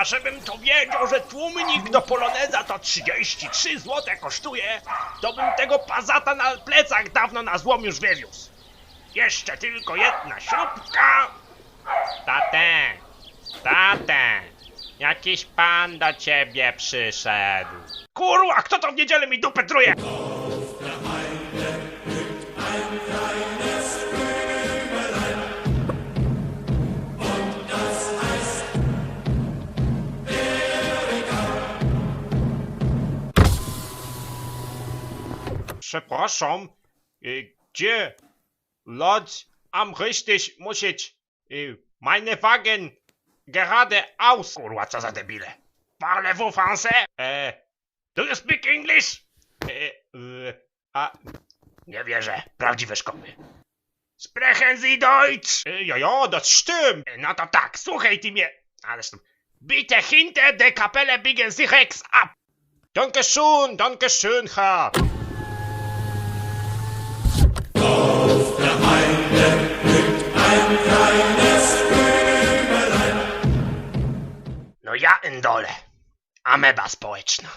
kurwa, żebym to wiedział, że tłumnik do poloneza to 33 zł kosztuje, to bym tego pazata na plecach dawno na złom już wywiózł. Jeszcze tylko jedna śrubka. Tatę, tatę, jakiś pan do ciebie przyszedł. Kurwa, kto to w niedzielę mi dupę truje? Przepraszam, gdzie? Lodz am richtig muss ich y, meine Wagen gerade aus. Kurwa, co za debile. Parlez-vous français? E, do you speak English? E, e, a, nie wierzę. Prawdziwe szkoły. Sprechen Sie Deutsch? E, ja, ja, das stimmt. E, no to tak, słuchaj ty mnie. Ależ Bitte hinter der Kapelle biegen Sie rechts ab. Danke schön, danke schön, Herr. Indole. Ameba społeczna.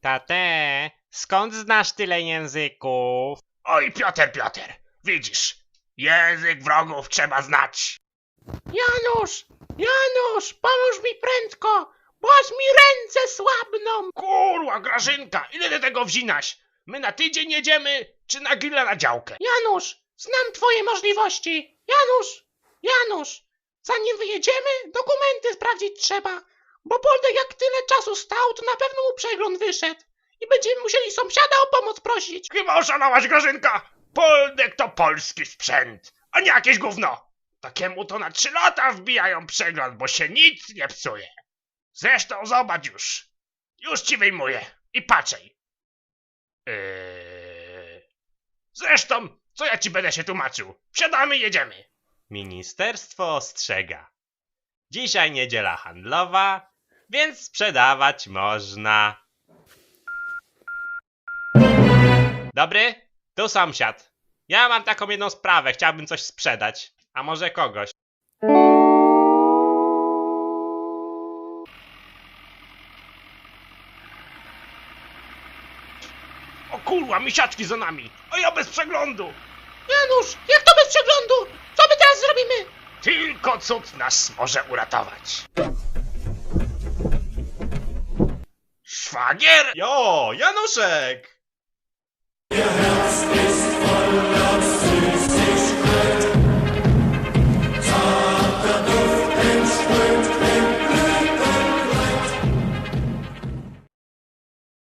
Tatę, skąd znasz tyle języków? Oj, Piotr, Piotr, widzisz, język wrogów trzeba znać. Janusz! Janusz! Pomóż mi prędko! Bo aż mi ręce słabną! Kurwa, Grażynka, ile ty tego wzinaś? My na tydzień jedziemy, czy na grilla na działkę? Janusz! Znam twoje możliwości! Janusz! Janusz! Zanim wyjedziemy, dokumenty sprawdzić trzeba. Bo Poldek jak tyle czasu stał, to na pewno mu przegląd wyszedł. I będziemy musieli sąsiada o pomoc prosić. Chyba oszalałaś, Grażynka! Poldek to polski sprzęt, a nie jakieś gówno. Takiemu to na trzy lata wbijają przegląd, bo się nic nie psuje. Zresztą zobacz już. Już ci wyjmuję. I patrzej. Eee... Zresztą, co ja ci będę się tłumaczył? Wsiadamy i jedziemy. Ministerstwo ostrzega. Dzisiaj niedziela handlowa, więc sprzedawać można. Dobry, tu sąsiad. Ja mam taką jedną sprawę, chciałbym coś sprzedać. A może kogoś. O kurwa, misiaczki za nami. A ja bez przeglądu. Janusz! Jak to bez przeglądu? Co my teraz zrobimy? Tylko cud nas może uratować. Szwagier? Jo, Januszek!